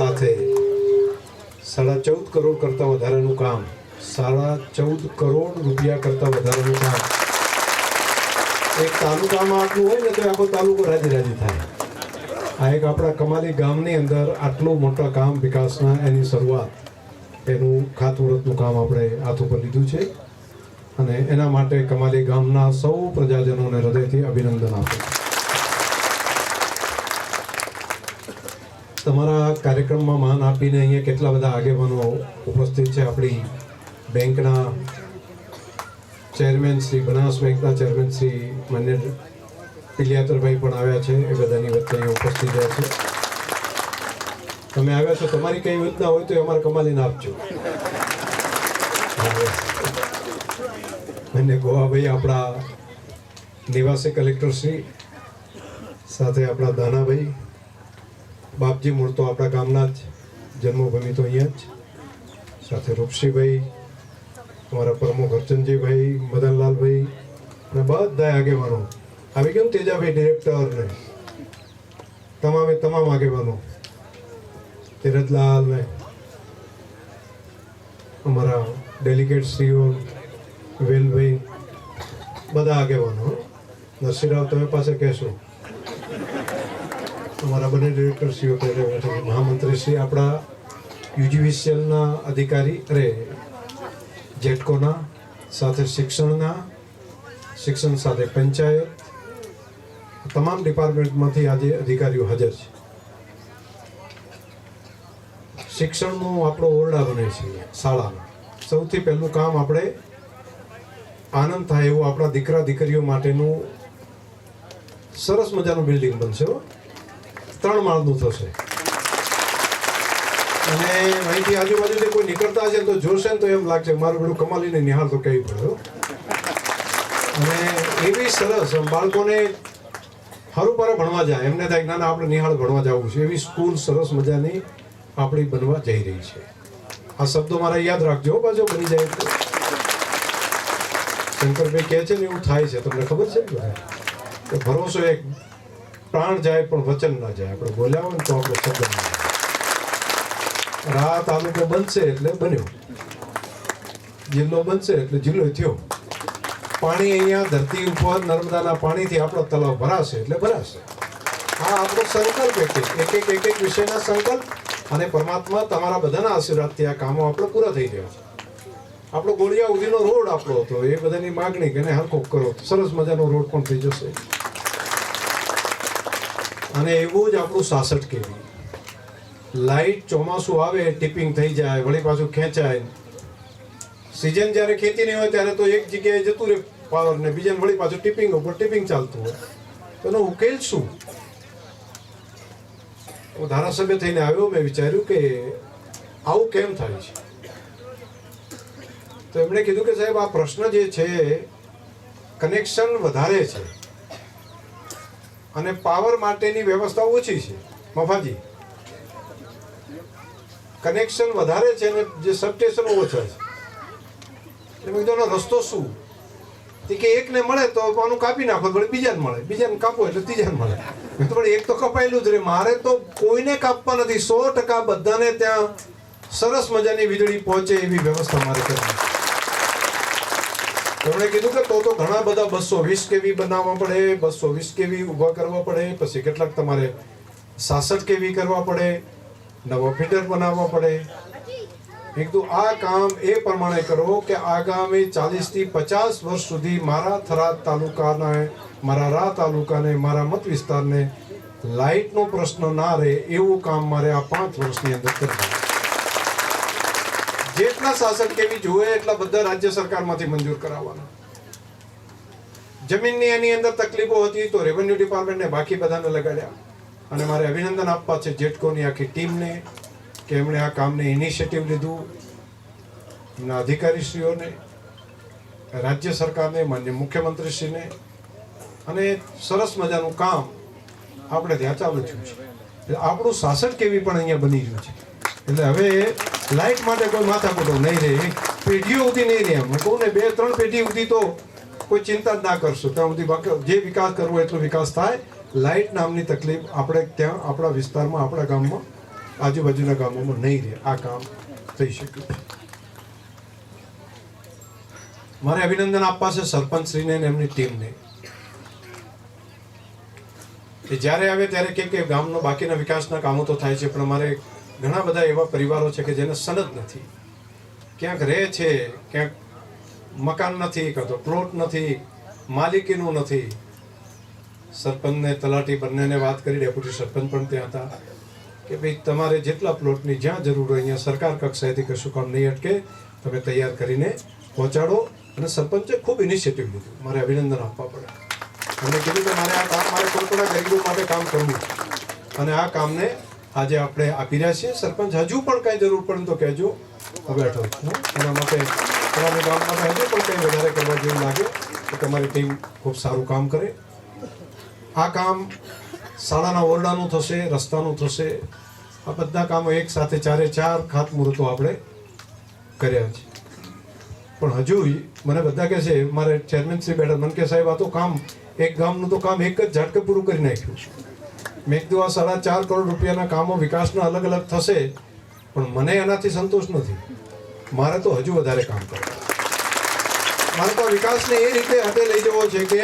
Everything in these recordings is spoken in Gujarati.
સાથે સાડા ચૌદ કરોડ કરતાં વધારાનું કામ. સાડા ચૌદ કરોડ રૂપિયા કરતાં વધારાનું કામ. એક તાલુકામાં આટલું હોય ને તો આખો તાલુકો રાજી રાજી થાય. આ એક આપણા કમાલી ગામની અંદર આટલું મોટા કામ વિકાસના એની શરૂઆત. એનું ખાતમુહૂર્તનું કામ આપણે હાથ ઉપર લીધું છે. અને એના માટે કમાલી ગામના સૌ પ્રજાજનોને હૃદયથી અભિનંદન આપું છું. તમારા કાર્યક્રમમાં માન આપીને અહીંયા કેટલા બધા આગેવાનો ઉપસ્થિત છે? આપણી બેંકના ચેરમેન શ્રી, બનાસ બેંકના ચેરમેન શ્રી માન્ય પિલિયાતરભાઈ પણ આવ્યા છે. એ બધાની વચ્ચે અહીંયા ઉપસ્થિત રહ્યા છે. તમે આવ્યા છો, તમારી કઈ યોજના હોય તો એ અમારે કમાલીને આપજો. અને ગોવાભાઈ આપણા નિવાસી કલેક્ટર શ્રી, સાથે આપણા દાનાભાઈ બાપજી મૂળ તો આપણા ગામના જ. જન્મભૂમિ તો અહીંયા જ. સાથે રૂપસીભાઈ, અમારા પ્રમુખ હરચંદજીભાઈ, મદનલાલભાઈ, અને બધા આગેવાનો. આવી કેમ તેજાભાઈ ડિરેક્ટર ને? તમામે તમામ આગેવાનો. તીરજલાલ ને અમારા ડેલિગેટ શ્રીઓ, વેલભાઈ, બધા આગેવાનો. નરસિંહરાવ, તમે પાસે કહેશો? અમારા બંને ડિરેક્ટર શ્રીઓ પહેલે બેઠા છે. મહામંત્રી શ્રી આપણા યુજીવીસીએલના અધિકારી, અરે, જેટકોના, સાથે શિક્ષણના, શિક્ષણ સાથે પંચાયત, તમામ ડિપાર્ટમેન્ટમાંથી આજે અધિકારીઓ હાજર છે શિક્ષણનો આપણો ઓરડા બને છે શાળાનો સૌથી પહેલું કામ આપણે આનંદ થાય એવું આપણા દીકરા દીકરીઓ માટેનું સરસ મજાનું બિલ્ડિંગ બનશે હો. ત્રણ માળનું થશે. અને અહીંથી આજુબાજુથી કોઈ નીકળતા હશે તો જોશે ને તો એમ લાગશે મારું બધું કમાલીને નિહાળ તો કહેવી પડે અને એવી સરસ બાળકોને સારું પર ભણવા જાય. એમને થાય ના આપણે નિહાળ ભણવા જવું છે. એવી સ્કૂલ સરસ મજાની આપણી બનવા જઈ રહી છે. આ શબ્દો મારા યાદ રાખજો બાજુ બની જાય શંકરભાઈ કહે છે ને, એવું થાય છે. તમને ખબર છે કે ભરોસો એક પ્રાણ જાય પણ વચન ના જાય. આપણે બોલ્યા હોય ને તો આપણો શબ્દ ના જાય રા તાલુકો બનશે એટલે બન્યો. જિલ્લો બનશે એટલે જિલ્લો થયો. પાણી અહીંયા ધરતી ઉપર નર્મદાના પાણીથી આપણો તલાવ ભરાશે એટલે ભરાશે. આ આપણો સંકલ્પ એક એક એક એક એક વિષયના સંકલ્પ અને પરમાત્મા તમારા બધાના આશીર્વાદથી આ કામો આપણે પૂરા થઈ ગયા આપણો ગોળિયા ઉધીનો રોડ આપણો હતો. એ બધાની માગણી કે એને હરખો કરો. સરસ મજાનો રોડ પણ થઈ જશે. અને એવું જ આપણું સાસઠ કેવી. લાઈટ ચોમાસું આવે, ટિપિંગ થઈ જાય, વળી પાછું ખેંચાય. સિઝન જ્યારે ખેતીની હોય ત્યારે તો એક જગ્યાએ જતું રહે પાવર ને, બીજા વળી પાછું ટિપિંગ ઉપર ટિપિંગ ચાલતું હોય. તો એનો ઉકેલ શું? હું ધારાસભ્ય થઈને આવ્યો, મેં વિચાર્યું કે આવું કેમ થાય છે? તો એમણે કીધું કે સાહેબ, આ પ્રશ્ન જે છે કનેક્શન વધારે છે. અને પાવર માટેની વ્યવસ્થા ઓછી છે. મફાજી. કનેક્શન વધારે છે અને જે સબસ્ટેશનો ઓછા છે. એટલે મેં કીધું રસ્તો શું? તે કે, એકને મળે તો આનું કાપી નાખો વળી બીજાને મળે. બીજાને કાપો એટલે ત્રીજાને મળે. તો પણ એક તો કપાયેલું જ રે. મારે તો કોઈને કાપવા નથી. સો ટકા બધાને ત્યાં સરસ મજાની વીજળી પહોંચે એવી વ્યવસ્થા મારે કરવી તેમણે કીધું કે તો તો ઘણા બધા બસો વીસ કેવી બનાવવા પડે, બસો વીસ કેવી ઊભા કરવા પડે, પછી કેટલાક તમારે સાસઠ કેવી કરવા પડે, નવો ફીટર બનાવવા પડે. કીધું, આ કામ એ પ્રમાણે કરો કે આગામી ચાલીસથી પચાસ વર્ષ સુધી મારા થરાદ તાલુકાના, મારા રા તાલુકાને, મારા મત વિસ્તારને લાઇટનો પ્રશ્ન ના રહે એવું કામ મારે આ પાંચ વર્ષની અંદર કરવું જેટલા શાસન કેવી જોઈએ એટલા બધા રાજ્ય સરકારમાંથી મંજૂર કરાવવાના. જમીનની એની અંદર તકલીફો હતી તો રેવન્યુ ડિપાર્ટમેન્ટને બાકી બધાને લગાડ્યા. અને મારે અભિનંદન આપવા છે જેટકોની આખી ટીમને, કે એમણે આ કામને ઇનિશિયેટિવ લીધું. એમના અધિકારીશ્રીઓને, રાજ્ય સરકારને, માન્ય મુખ્યમંત્રીશ્રીને. અને સરસ મજાનું કામ આપણે ત્યાં ચાલુ થયું છે. આપણું શાસન કેવી પણ અહીંયા બની રહ્યું છે. એટલે હવે લાઇટ માટે કોઈ માથાકૂટો નહીં રહે પેઢીઓ સુધી નહીં રહે હું કહું ને, બે, ત્રણ પેઢી સુધી તો કોઈ ચિંતા જ ના કરશો. ત્યાં સુધી જે વિકાસ કરવો એટલો વિકાસ થાય. લાઇટ નામની તકલીફ આપણે ત્યાં, આપણા વિસ્તારમાં, આપણા ગામમાં, આજુબાજુના ગામોમાં નહીં રહે આ કામ થઈ શક્યું મારે અભિનંદન આપવા છે સરપંચશ્રીને અને એમની ટીમને. કે જ્યારે આવે ત્યારે કે ગામનો બાકીના વિકાસના કામો તો થાય છે, પણ અમારે ઘણા બધા એવા પરિવારો છે કે જેને સનદ નથી. ક્યાંક રહે છે, ક્યાંક મકાન નથી, કાં તો પ્લોટ નથી, માલિકીનું નથી. સરપંચને તલાટી બંનેને વાત કરી, ડેપ્યુટી સરપંચ પણ ત્યાં હતા, કે ભાઈ તમારે જેટલા પ્લોટની જ્યાં જરૂર હોય અહીંયા સરકાર કક્ષાએથી કશું કામ નહીં અટકે, તમે તૈયાર કરીને પહોંચાડો. અને સરપંચે ખૂબ ઇનિશિયેટિવ લીધું. મારે અભિનંદન આપવા પડે. અને કીધું કે મારે આ કામ, મારે કોઈ પણ ગરીબો માટે કામ કરવું અને આ કામને આજે આપણે આપી રહ્યા છીએ. સરપંચ, હજુ પણ કાંઈ જરૂર પડે તો કહેજો. બેઠો છું. એના માટે તમારા ગામ માટે હજુ પણ કંઈ વધારે કરવા જેવું લાગે તો તમારી ટીમ ખૂબ સારું કામ કરે. આ કામ શાળાના ઓરડાનું થશે, રસ્તાનું થશે. આ બધા કામો એક સાથે ચારે ચાર ખાતમુહૂર્તો આપણે કર્યા છે. પણ હજુ મને બધા કહે છે, મારે ચેરમેન શ્રી બેઠા મને કે સાહેબ, આ તો કામ એક ગામનું તો કામ એક જ ઝાટકે પૂરું કરી નાખ્યું મેં કીધું આ સાડા ચાર કરોડ રૂપિયાના કામો વિકાસના અલગ અલગ થશે, પણ મને એનાથી સંતોષ નથી. મારે તો હજુ વધારે કામ કરવું. મારે તો વિકાસને એ રીતે હાથે લઈ જવો છે કે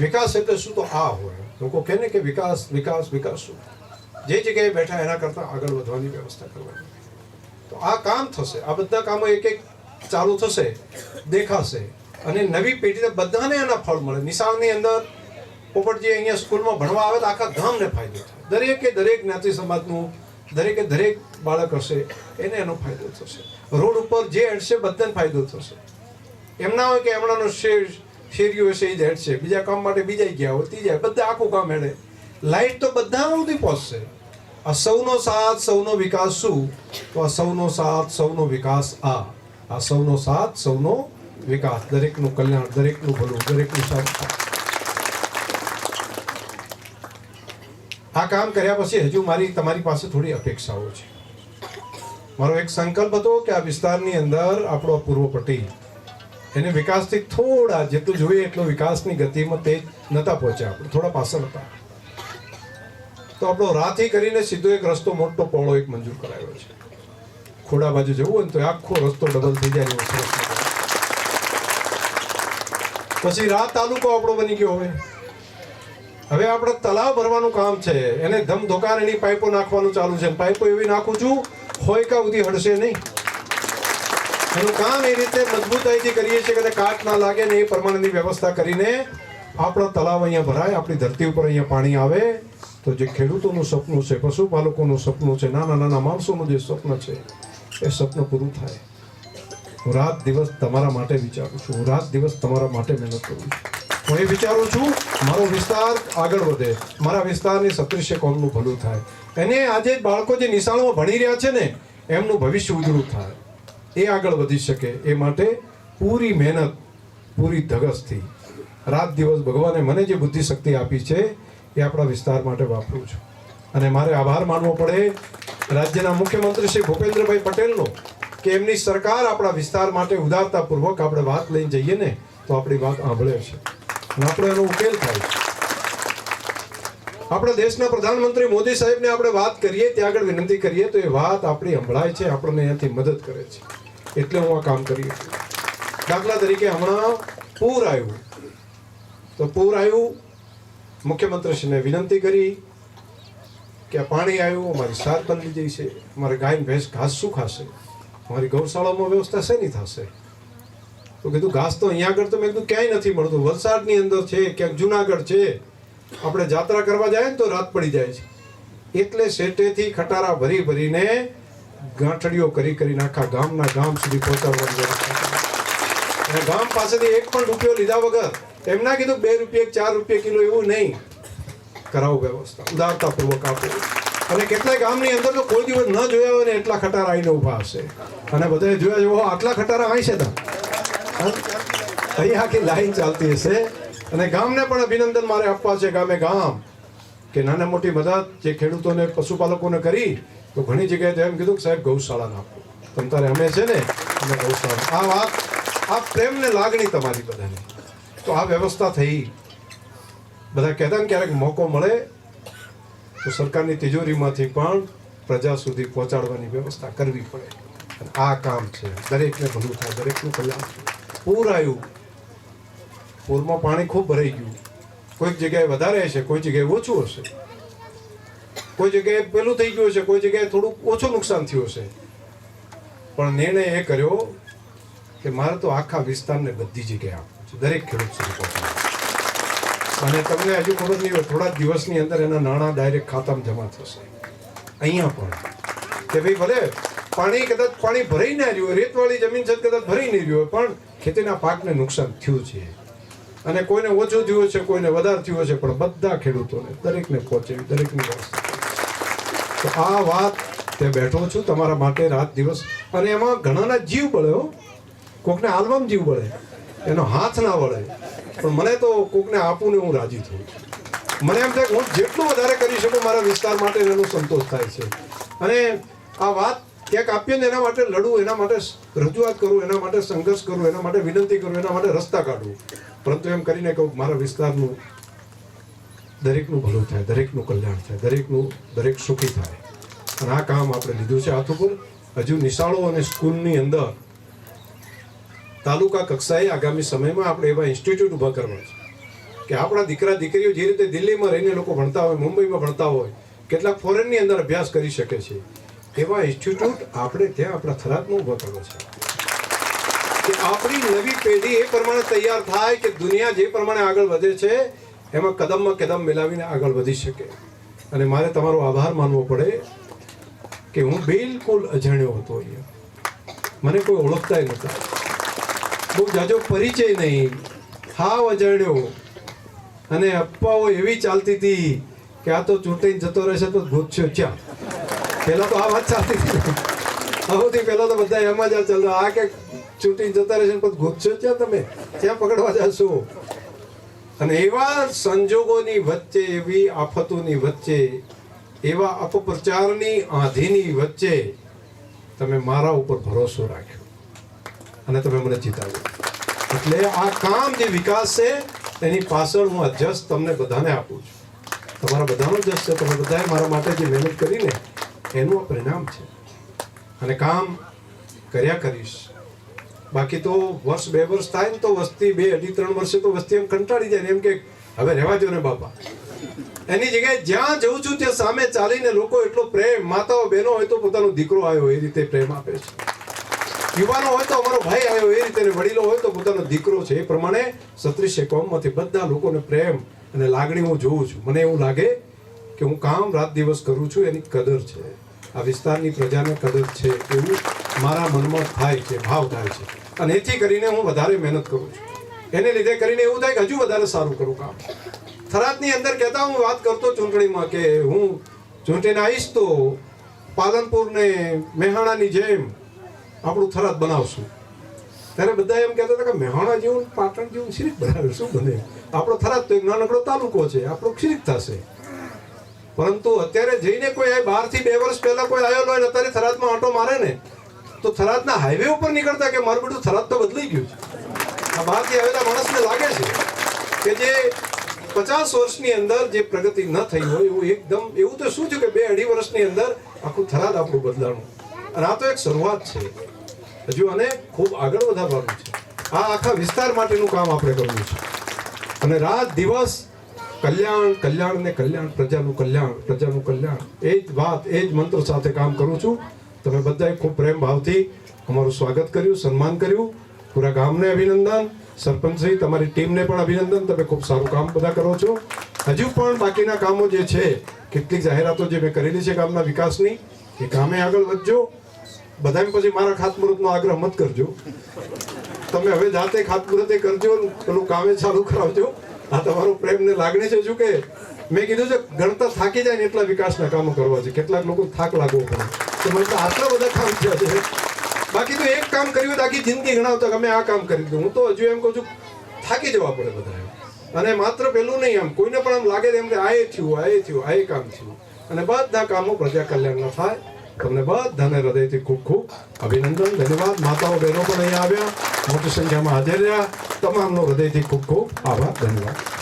વિકાસ એટલે શું તો આ હોય. લોકો કહે ને કે વિકાસ વિકાસ વિકાસ શું? જે જગ્યાએ બેઠા એના કરતાં આગળ વધવાની વ્યવસ્થા કરવાની. તો આ કામ થશે. આ બધા કામો એક એક ચાલુ થશે, દેખાશે. અને નવી પેઢીને બધાને એના ફળ મળે. નિશાળની અંદર પોપટજી અહીંયા સ્કૂલમાં ભણવા આવે તો આખા ગામને ફાયદો થાય. દરેકે દરેક જ્ઞાતિ સમાજનું, દરેકે દરેક બાળક હશે, એને એનો ફાયદો થશે. રોડ ઉપર જે હેડશે બધાને ફાયદો થશે. એમ ના હોય કે એમણાનો શેર શેરીઓ હશે, એ જ હેડશે. બીજા કામ માટે બીજા ગયા હોય ત્રીજા બધા આખું કામ હેડે. લાઇટ તો બધા સુધી પહોંચશે. આ સૌનો સાથ, સૌનો વિકાસ શું? તો આ સૌનો સાથ, સૌનો વિકાસ આ. આ સૌનો સાથ, સૌનો વિકાસ. દરેકનું કલ્યાણ, દરેકનું ભલું, દરેકનું સારું આ કામ કર્યા પછી હજુ મારી, તમારી પાસે થોડી અપેક્ષાઓ છે. મારો એક સંકલ્પ હતો કે આ વિસ્તારની અંદર આપણો પૂર્વ પટેલ, એને વિકાસથી થોડા જેટલું જોઈએ એટલો વિકાસની ગતિમાં તે નતા પહોંચ્યા આપણે, થોડા પાછળ હતા. તો આપણો રાથી કરીને સીધો એક રસ્તો, મોટો પહોળો એક મંજૂર કરાયો છે. ખોડા બાજુ જવું હોય તો આખો રસ્તો ડબલ થઈ જાય. પછી રાત તાલુકો આપણો બની ગયો હવે. હવે આપણે તલાવ ભરવાનું કામ છે. એને ધમ ધોકાન એની પાઇપો નાખવાનું ચાલુ છે. પાઇપો એવી નાખું છું હોયકા ઉધી હડશે નહીં. એનું કામ એ રીતે મજબૂતાઈથી કરીએ છીએ કે કાટ ના લાગે ને એ પ્રમાણેની વ્યવસ્થા કરીને આપણો તલાવ અહીંયા ભરાય, આપણી ધરતી ઉપર અહીંયા પાણી આવે. તો જે ખેડૂતોનું સપનું છે, પશુપાલકોનું સપનું છે, નાના નાના માણસોનું જે સ્વપ્ન છે, એ સપનું પૂરું થાય. હું રાત દિવસ તમારા માટે વિચારું છું. હું રાત દિવસ તમારા માટે મહેનત કરું છું. હું એ વિચારું છું, મારો વિસ્તાર આગળ વધે. મારા વિસ્તારની સત્રીસે કોમનું ભલું થાય. એને આજે બાળકો જે નિશાળમાં ભણી રહ્યા છે ને, એમનું ભવિષ્ય ઉજળું થાય. એ આગળ વધી શકે એ માટે પૂરી મહેનત, પૂરી ધગસથી. રાત દિવસ ભગવાને મને જે બુદ્ધિ શક્તિ આપી છે, એ આપણા વિસ્તાર માટે વાપરું છું. અને મારે આભાર માનવો પડે રાજ્યના મુખ્યમંત્રી શ્રી ભૂપેન્દ્રભાઈ પટેલનો કે એમની સરકાર આપણા વિસ્તાર માટે ઉદારતાપૂર્વક આપણે વાત લઈને જઈએ ને, તો આપણી વાત સાંભળે છે. આપણો એનો ઉકેલ થાય. આપણા દેશના પ્રધાનમંત્રી મોદી સાહેબને આપણે વાત કરીએ, ત્યાં આગળ વિનંતી કરીએ, તો એ વાત આપણી સંભળાય છે, આપણને એનાથી મદદ કરે છે. એટલે હું આ કામ કરી દાખલા તરીકે હમણાં પૂર આવ્યું. તો પૂર આવ્યું, મુખ્યમંત્રીશ્રીને વિનંતી કરી કે પાણી આવ્યું, અમારી સાર બદલી જઈ છે, અમારે ગાય ભેંસ ઘાસ શું ખાશે? અમારી ગૌશાળામાં વ્યવસ્થા શેની થશે? તો કીધું, ઘાસ તો અહીંયા આગળ તો મેં કીધું, ક્યાંય નથી મળતું. વલસાડની અંદર છે, ક્યાંક જુનાગઢ છે. આપણે જાત્રા કરવા જાય ને તો રાત પડી જાય છે. એટલે શેટેથી ખટારા ભરી ભરીને ગાંઠડીઓ કરી કરીને આખા ગામના ગામ સુધી પહોંચાડવાની અને ગામ પાસેથી એક પણ રૂપિયો લીધા વગર એમ કીધું, બે રૂપિયા, ચાર રૂપિયા કિલો એવું નહીં. કરાવો વ્યવસ્થા. ઉદારતાપૂર્વક આપો. અને કેટલાય ગામની અંદર તો કોઈ દિવસ ન જોયા હોય ને એટલા ખટારા આવીને ઊભા હશે. અને બધાએ જોયા ઓહો, આટલા ખટારા અહીં છે તા. અહીં આખી લાઈન ચાલતી હશે. અને ગામને પણ અભિનંદન મારે આપવા છે ગામે ગામ. કે નાના મોટી મદદ જે ખેડૂતોને, પશુપાલકોને કરી, તો ઘણી જગ્યાએ તો એમ કીધું કે સાહેબ ગૌશાળા નાખો તમ તારે અમે છે ને અને ગૌશાળા. આ વાત, આ પ્રેમને લાગણી તમારી બધાની. તો આ વ્યવસ્થા થઈ. બધા કહેતા ક્યારેક મોકો મળે, તો સરકારની તિજોરીમાંથી પણ પ્રજા સુધી પહોંચાડવાની વ્યવસ્થા કરવી પડે. આ કામ છે. દરેકને ભલું થાય, દરેકનું કલ્યાણ થાય. પૂર આવ્યું પૂરમાં પાણી ખૂબ ભરાઈ ગયું. કોઈક જગ્યાએ વધારે હશે, કોઈ જગ્યાએ ઓછું હશે. કોઈ જગ્યાએ પેલું થઈ ગયું હશે, કોઈ જગ્યાએ થોડુંક ઓછું નુકસાન થયું હશે. પણ નિર્ણય એ કર્યો કે મારે તો આખા વિસ્તારને બધી જગ્યાએ આપવું છે, દરેક ખેડૂત સુધી પહોંચવાનું અને તમને હજુ ખબર નહીં હોય થોડા દિવસની અંદર એના નાણાં ડાયરેક્ટ ખાતામાં જમા થશે. અહીંયા પણ. કે ભાઈ ભલે પાણી કદાચ પાણી ભરાઈ ના રહ્યું રેતવાળી જમીન છે કદાચ ભરાઈ નહીં રહ્યું હોય, પણ ખેતીના પાકને નુકસાન થયું છે. અને કોઈને ઓછું થયું છે, કોઈને વધારે થયું છે, પણ બધા ખેડૂતોને, દરેકને પહોંચેવી દરેકની તો આ વાત તે બેઠો છું, તમારા માટે રાત દિવસ. અને એમાં ઘણાના જીવ બળ્યો કોકને આલ્બમ જીવ બળે, એનો હાથ ના વળે. પણ મને તો કોકને આપું ને હું રાજી થઉં મને એમ થાય હું જેટલું વધારે કરી શકું, મારા વિસ્તાર માટે એનો સંતોષ થાય છે. અને આ વાત ક્યાંક આપીએ ને એના માટે લડવું, એના માટે રજૂઆત કરવું, એના માટે સંઘર્ષ કરવું, એના માટે વિનંતી કરવું, એના માટે રસ્તા કાઢવું. પરંતુ એમ કરીને કહું મારા વિસ્તારનું દરેકનું ભલું થાય, દરેકનું કલ્યાણ થાય, દરેકનું, દરેક સુખી થાય. અને આ કામ આપણે લીધું છે હાથ ઉપર હજુ નિશાળો અને સ્કૂલની અંદર તાલુકા કક્ષાએ આગામી સમયમાં આપણે એવા ઇન્સ્ટિટ્યૂટ ઊભા કરવા છે. કે આપણા દીકરા, દીકરીઓ જે રીતે દિલ્હીમાં રહીને લોકો ભણતા હોય, મુંબઈમાં ભણતા હોય, કેટલાક ફોરેનની અંદર અભ્યાસ કરી શકે છે. એવા ઇન્સ્ટિટ્યૂટ આપણે ત્યાં આપણા થરાદમાં ઊભા કરવો છે. કે આપણી નવી પેઢી એ પ્રમાણે તૈયાર થાય કે દુનિયા જે પ્રમાણે આગળ વધે છે, એમાં કદમમાં કદમ મિલાવીને આગળ વધી શકે. અને મારે તમારો આભાર માનવો પડે કે હું બિલકુલ અજાણ્યો હતો અહીંયા. મને કોઈ ઓળખતાય નહોતા. બહુ જાજો પરિચય નહીં. હાવ અજાણ્યો. અને અફવાઓ એવી ચાલતી હતી કે આ તો ચૂંટાઈને જતો રહેશે તો ભૂત છે. ચા પહેલા તો આ વાત ચાલતી હતી સૌથી પહેલાં તો બધા એમાં જ ચાલતો. આ કે ચૂંટીને જતા રહેશે પછી ભૂતશો ચા તમે? ત્યાં પકડવા જશો? અને એવા સંજોગોની વચ્ચે, એવી આફતોની વચ્ચે, એવા અપપ્રચારની આંધીની વચ્ચે તમે મારા ઉપર ભરોસો રાખ્યો. અને તમે મને જીતાવ્યો એટલે આ કામ જે વિકાસ છે એની પાછળ હું આ જસ તમને બધાને આપું છું. તમારા બધાનો જસ છે. તમે બધાએ મારા માટે જે મહેનત કરીને એનું આ પરિણામ છે. અને કામ કર્યા કરીશ. બાકી તો વર્ષ બે વર્ષ થાય ને તો વસ્તી બે અઢી ત્રણ વર્ષે તો વસ્તી એમ કંટાળી જાય એમ કે હવે રહેવા દો ને બાપા. એની જગ્યાએ જ્યાં જઉં છું ત્યાં સામે ચાલીને લોકો એટલો પ્રેમ, માતાઓ, બહેનો હોય તો પોતાનો દીકરો આવ્યો એ રીતે પ્રેમ આપે છે. યુવાનો હોય તો અમારો ભાઈ આવ્યો એ રીતે વડીલો હોય તો પોતાનો દીકરો છે. એ પ્રમાણે સત્રીસે કોમમાંથી બધા લોકોને પ્રેમ અને લાગણી હું જોઉં છું. મને એવું લાગે કે હું કામ રાત દિવસ કરું છું, એની કદર છે. આ વિસ્તારની પ્રજાને કદર છે એવું મારા મનમાં થાય છે, ભાવ થાય છે. અને એથી કરીને હું વધારે મહેનત કરું છું. એને લીધે કરીને એવું થાય કે હજુ વધારે સારું કરું કામ. થરાદની અંદર કહેતા હું વાત કરતો ચૂંટણીમાં કે હું ચૂંટણીને આવીશ તો પાલનપુર ને મેહાણાની જેમ આપણું થરાદ બનાવશું. ત્યારે બધા એમ કહેતા હતા કે મહેણા જેવું પાટણ જેવું શિરીક બનાવે, શું બને? આપણો થરાદ તો એક નાનકડો તાલુકો છે, આપણો શિરીક થશે. પરંતુ અત્યારે જઈને કોઈ બહારથી બે વર્ષ પહેલા કોઈ આવેલો હોય અત્યારે થરાદમાં આંટો મારે ને, તો થરાદના હાઈવે ઉપર નીકળતા કે મારું બધું થરાદ તો બદલાઈ ગયું છે? આ બહારથી આવેલા માણસને લાગે છે કે જે પચાસ વર્ષની અંદર જે પ્રગતિ ન થઈ હોય એવું એકદમ, એવું તો શું છે કે બે અઢી વર્ષની અંદર આખું થરાદ આપણું બદલાણું? અને આ તો એક શરૂઆત છે. હજુ આને ખૂબ આગળ વધારવાનું છે. આ આખા વિસ્તાર માટેનું કામ આપણે કરવું છે. અને રાત દિવસ કલ્યાણ કલ્યાણ ને કલ્યાણ, પ્રજાનું કલ્યાણ પ્રજાનું કલ્યાણ. એ જ વાત, એ જ મંત્ર સાથે કામ કરું છું. તમે બધાએ ખૂબ પ્રેમ ભાવથી અમારું સ્વાગત કર્યું, સન્માન કર્યું. પૂરા ગામને અભિનંદન. સરપંચશ્રી, તમારી ટીમને પણ અભિનંદન. તમે ખૂબ સારું કામ બધા કરો છો. હજુ પણ બાકીના કામો જે છે, કેટલીક જાહેરાતો જે મેં કરેલી છે ગામના વિકાસની, એ કામે આગળ વધજો. બધાને પછી મારા ખાતમુહૂર્તનો આગ્રહ મત કરજો. તમે હવે જાતે ખાતમુહૂર્તે કરજો, પેલું કામે ચાલુ કરાવજો. આ તમારો પ્રેમ ને લાગણી છે શું કે? મેં કીધું છે, ગણતા થાકી જાય ને એટલા વિકાસના કામો કરવા છે. કેટલાક લોકો થાક લાગવો પડે. તો મને તો આટલા બધા કામ થયા છે. બાકી તો એક કામ કર્યું તો આખી જિંદગી ગણાવતા અમે આ કામ કરી દીધું. હું તો હજુ એમ કહું છું, થાકી જવા પડે બધા અને માત્ર પેલું નહીં આમ, કોઈને પણ આમ લાગે એમ કે આ થયું આ થયું આ કામ થયું. અને બધા કામો પ્રજા કલ્યાણના થાય. તમને બધાને હૃદયથી ખૂબ ખૂબ અભિનંદન ધન્યવાદ માતાઓ બહેનો પણ અહીંયા આવ્યા મોટી સંખ્યામાં હાજર રહ્યા તમામનો હૃદયથી ખૂબ ખૂબ આભાર ધન્યવાદ